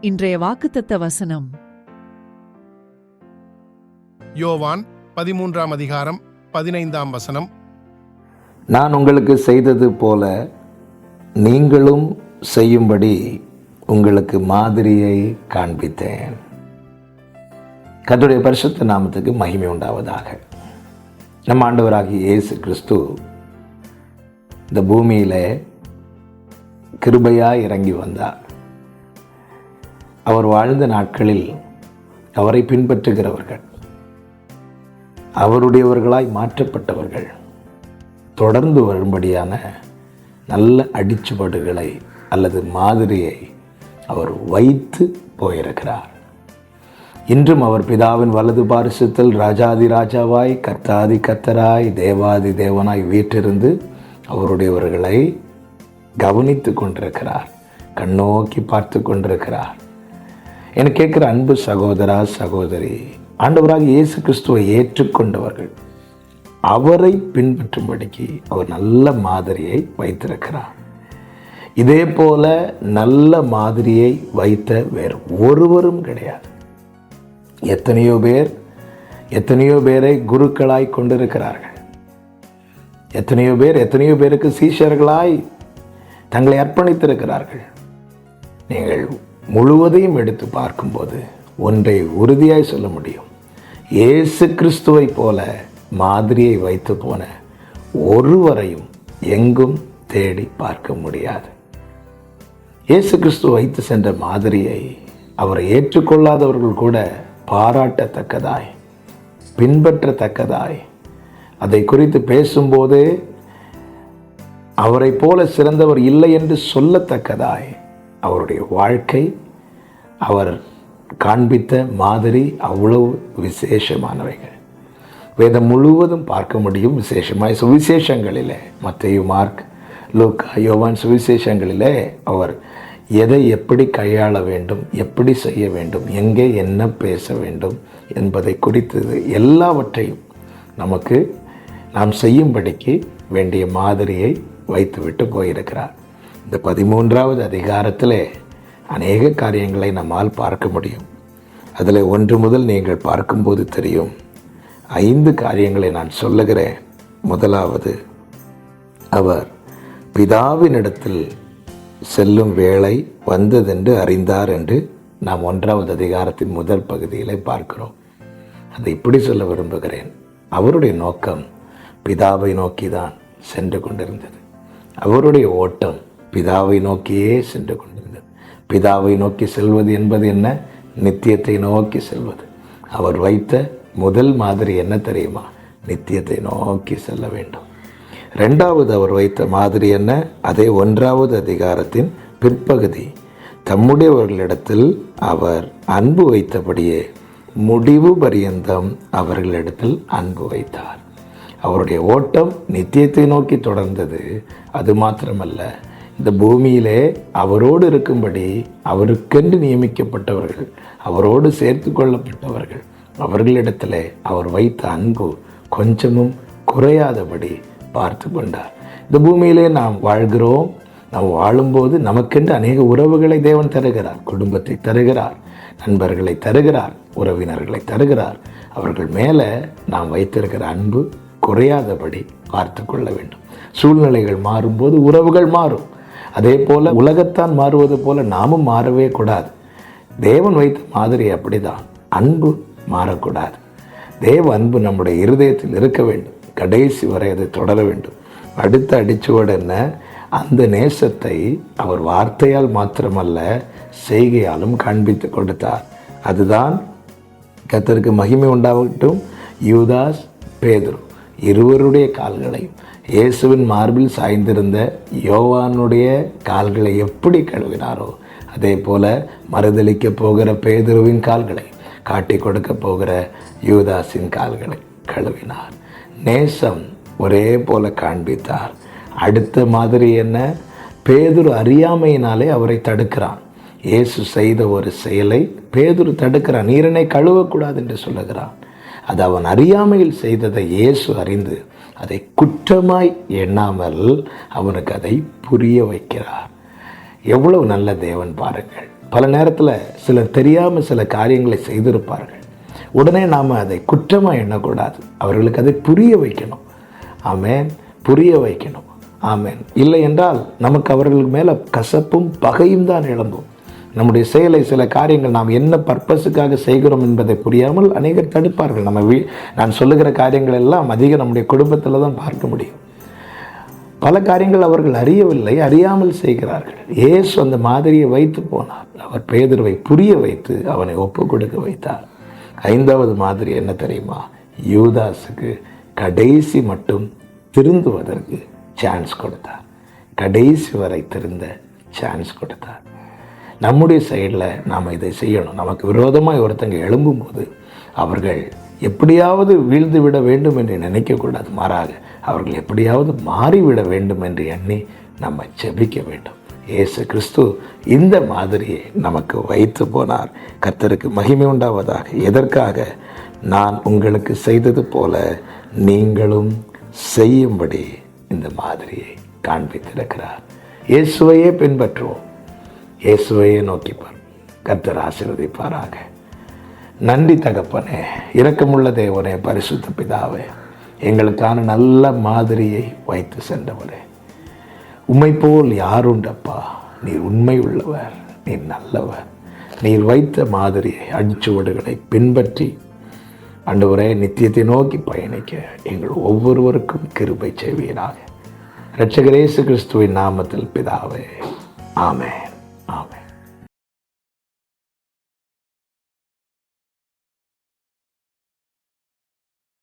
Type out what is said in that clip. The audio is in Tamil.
இன்றைய வாக்குத்தத்த வசனம். யோவான் பதிமூன்றாம் அதிகாரம் பதினைந்தாம் வசனம். நான் உங்களுக்கு செய்தது போல நீங்களும் செய்யும்படி உங்களுக்கு மாதிரியை காண்பித்தேன். கர்த்தருடைய பரிசுத்த நாமத்துக்கு மகிமை உண்டாவதாக. நம்ம ஆண்டவராகிய இயேசு கிறிஸ்து இந்த பூமியில் கிருபையாய் இறங்கி வந்தார். அவர் வாழ்ந்த நாட்களில் அவரை பின்பற்றுகிறவர்கள் அவருடையவர்களாய் மாற்றப்பட்டவர்கள் தொடர்ந்து வரும்படியான நல்ல அடிச்சுபாடுகளை அல்லது மாதிரியை அவர் வைத்து போயிருக்கிறார். இன்றும் அவர் பிதாவின் வலது பாரிசத்தில் ராஜாதி ராஜாவாய் கர்த்தாதி கர்த்தராய் தேவாதி தேவனாய் வீற்றிருந்து அவருடையவர்களை கவனித்து கொண்டிருக்கிறார் கண்ணோக்கி பார்த்து கொண்டிருக்கிறார். என கேட்குற அன்பு சகோதரா சகோதரி ஆண்டவராக இயேசு கிறிஸ்துவை ஏற்றுக்கொண்டவர்கள் அவரை பின்பற்றும்படிக்கு அவர் நல்ல மாதிரியை வைத்திருக்கிறார். இதே போல நல்ல மாதிரியை வைத்த வேறு ஒருவரும் கிடையாது. எத்தனையோ பேர் எத்தனையோ பேரை குருக்களாய் கொண்டிருக்கிறார்கள். எத்தனையோ பேர் எத்தனையோ பேருக்கு சீஷர்களாய் தங்களை அர்ப்பணித்திருக்கிறார்கள். நீங்கள் முழுவதையும் எடுத்து பார்க்கும்போது ஒன்றை உறுதியாய் சொல்ல முடியும். இயேசு கிறிஸ்துவை போல மாதிரியை வைத்து போன ஒருவரையும் எங்கும் தேடி பார்க்க முடியாது. இயேசு கிறிஸ்து வைத்து சென்ற மாதிரியை அவரை ஏற்றுக்கொள்ளாதவர்கள் கூட பாராட்டத்தக்கதாய் பின்பற்றத்தக்கதாய் அதை குறித்து பேசும்போது அவரை போல சிறந்தவர் இல்லை என்று சொல்லத்தக்கதாய் அவருடைய வாழ்க்கை அவர் காண்பித்த மாதிரி அவ்வளவு விசேஷமானவைகள். வேதம் முழுவதும் பார்க்க முடியும் விசேஷமாய். சுவிசேஷங்களில் மத்தையு மார்க் லூக்கா யோவான் சுவிசேஷங்களிலே அவர் எதை எப்படி கையாள வேண்டும் எப்படி செய்ய வேண்டும் எங்கே என்ன பேச வேண்டும் என்பதை குறித்தது எல்லாவற்றையும் நமக்கு நாம் செய்யும்படிக்கு வேண்டிய மாதிரியை வைத்துவிட்டு போயிருக்கிறார். இந்த பதிமூன்றாவது அதிகாரத்தில் அநேக காரியங்களை நம்மால் பார்க்க முடியும். அதில் ஒன்று முதல் நீங்கள் பார்க்கும்போது தெரியும். ஐந்து காரியங்களை நான் சொல்லுகிறேன். முதலாவது அவர் பிதாவினிடத்தில் செல்லும் வேலை வந்ததென்று அறிந்தார் என்று நாம் ஒன்றாவது அதிகாரத்தின் முதல் பகுதியில் பார்க்கிறோம். அதை இப்படி சொல்ல விரும்புகிறேன். அவருடைய நோக்கம் பிதாவை நோக்கி தான் சென்று கொண்டிருந்தது. அவருடைய ஓட்டம் பிதாவை நோக்கியே சென்று கொண்டிருந்தது. பிதாவை நோக்கி செல்வது என்பது என்ன? நித்தியத்தை நோக்கி செல்வது. அவர் வைத்த முதல் மாதிரி என்ன தெரியுமா? நித்தியத்தை நோக்கி செல்ல வேண்டும். ரெண்டாவது அவர் வைத்த மாதிரி என்ன? அதே ஒன்றாவது அதிகாரத்தின் பிற்பகுதி. தம்முடையவர்களிடத்தில் அவர் அன்பு வைத்தபடியே முடிவு பரியந்தம் அவர்களிடத்தில் அன்பு வைத்தார். அவருடைய ஓட்டம் நித்தியத்தை நோக்கி தொடர்ந்தது. அது மாத்திரமல்ல இந்த பூமியிலே அவரோடு இருக்கும்படி அவருக்கென்று நியமிக்கப்பட்டவர்கள் அவரோடு சேர்த்து கொள்ளப்பட்டவர்கள் அவர்களிடத்தில் அவர் வைத்த அன்பு கொஞ்சமும் குறையாதபடி பார்த்து கொண்டார். இந்த பூமியிலே நாம் வாழ்கிறோம் நாம் வாழும்போது நமக்கென்று அநேக உறவுகளை தேவன் தருகிறார் குடும்பத்தை தருகிறார் நண்பர்களை தருகிறார் உறவினர்களை தருகிறார். அவர்கள் மேலே நாம் வைத்திருக்கிற அன்பு குறையாதபடி பார்த்து கொள்ள வேண்டும். சூழ்நிலைகள் மாறும்போது உறவுகள் மாறும். அதே போல உலகத்தான் மாறுவது போல நாமும் மாறவே கூடாது. தேவன் வைத்த மாதிரி அப்படிதான் அன்பு மாறக்கூடாது. தேவ அன்பு நம்முடைய இருதயத்தில் இருக்க வேண்டும். கடைசி வரை அதை தொடர வேண்டும். அடுத்த அடிச்சுவடு என்ன? அந்த நேசத்தை அவர் வார்த்தையால் மாத்திரமல்ல செய்கையாலும் காண்பித்து கொடுத்தார். அதுதான் கத்தருக்கு மகிமை உண்டாகட்டும். யூதாஸ் பேதுரு இருவருடைய கால்களையும் இயேசுவின் மார்பில் சாய்ந்திருந்த யோவானுடைய கால்களை எப்படி கழுவினாரோ அதே போல மறுதளிக்க போகிற பேதுருவின் கால்களை காட்டி கொடுக்க போகிற யூதாஸின் கால்களை கழுவினார். நேசம் ஒரே போல காண்பித்தார். அடுத்த மாதிரி என்ன? பேதுரு அறியாமையினாலே அவரை தடுக்கிறான். இயேசு செய்த ஒரு செயலை பேதுரு தடுக்கிறான். நீரனை கழுவக்கூடாது என்று சொல்லுகிறான். அது அவன் அறியாமையில் செய்ததை இயேசு அறிந்து அதை குற்றமாய் எண்ணாமல் அவனுக்கு அதை புரிய வைக்கிறார். எவ்வளவு நல்ல தேவன் பாருங்கள். பல நேரத்தில் சிலர் தெரியாமல் சில காரியங்களை செய்திருப்பார்கள். உடனே நாம் அதை குற்றமாக எண்ணக்கூடாது. அவர்களுக்கு அதை புரிய வைக்கணும். ஆமேன். புரிய வைக்கணும். ஆமேன். இல்லை என்றால் நமக்கு அவர்களுக்கு மேலே கசப்பும் பகையும் தான் எழும்பும். நம்முடைய செயலை சில காரியங்கள் நாம் என்ன பர்பஸுக்காக செய்கிறோம் என்பதை புரியாமல் அநேகர் தடுப்பார்கள். நம்ம வீ நான் சொல்லுகிற காரியங்கள் எல்லாம் அதிகம் நம்முடைய குடும்பத்தில் தான் பார்க்க முடியும். பல காரியங்கள் அவர்கள் அறியவில்லை அறியாமல் செய்கிறார்கள். ஏசு அந்த மாதிரியை வைத்து போனார். அவர் பேதர்வை புரிய வைத்து அவனை ஒப்பு கொடுக்க வைத்தார். ஐந்தாவது மாதிரி என்ன தெரியுமா? யூதாஸுக்கு கடைசி மட்டும் திருந்துவதற்கு சான்ஸ் கொடுத்தார். கடைசி வரை திருந்த சான்ஸ் கொடுத்தார். நம்முடைய சைடில் நாம் இதை செய்யணும். நமக்கு விரோதமாக ஒருத்தங்க எழும்பும்போது அவர்கள் எப்படியாவது வீழ்ந்து விட வேண்டும் என்று நினைக்கக்கூடாது மாறாக அவர்கள் எப்படியாவது மாறிவிட வேண்டும் என்று எண்ணி நம்ம ஜெபிக்க வேண்டும். இயேசு கிறிஸ்து இந்த மாதிரியை நமக்கு வைத்து போனார். கர்த்தருக்கு மகிமை உண்டாவதாக. எதற்காக? நான் உங்களுக்கு செய்தது போல நீங்களும் செய்யும்படி இந்த மாதிரியை காண்பித்திருக்கிறார். இயேசுவையே பின்பற்றுவோம். இயேசுவையே நோக்கிப்பார். கத்தர் ஆசீர்வதிப்பாராக. நன்றி தகப்பனே இரக்கமுள்ள தேவனே பரிசுத்த பிதாவே எங்களுக்கான நல்ல மாதிரியை வைத்து சென்றவரே. உண்மை போல் யாருண்டப்பா நீர் உண்மை உள்ளவர் நீர் நல்லவர். நீர் வைத்த மாதிரியை அடிச்சுவடுகளை பின்பற்றி அன்றுவரே நித்தியத்தை நோக்கி பயணிக்க எங்கள் ஒவ்வொருவருக்கும் கிருபை செய்வீராக. இரட்சகரேசு கிறிஸ்துவின் நாமத்தில் பிதாவே ஆமே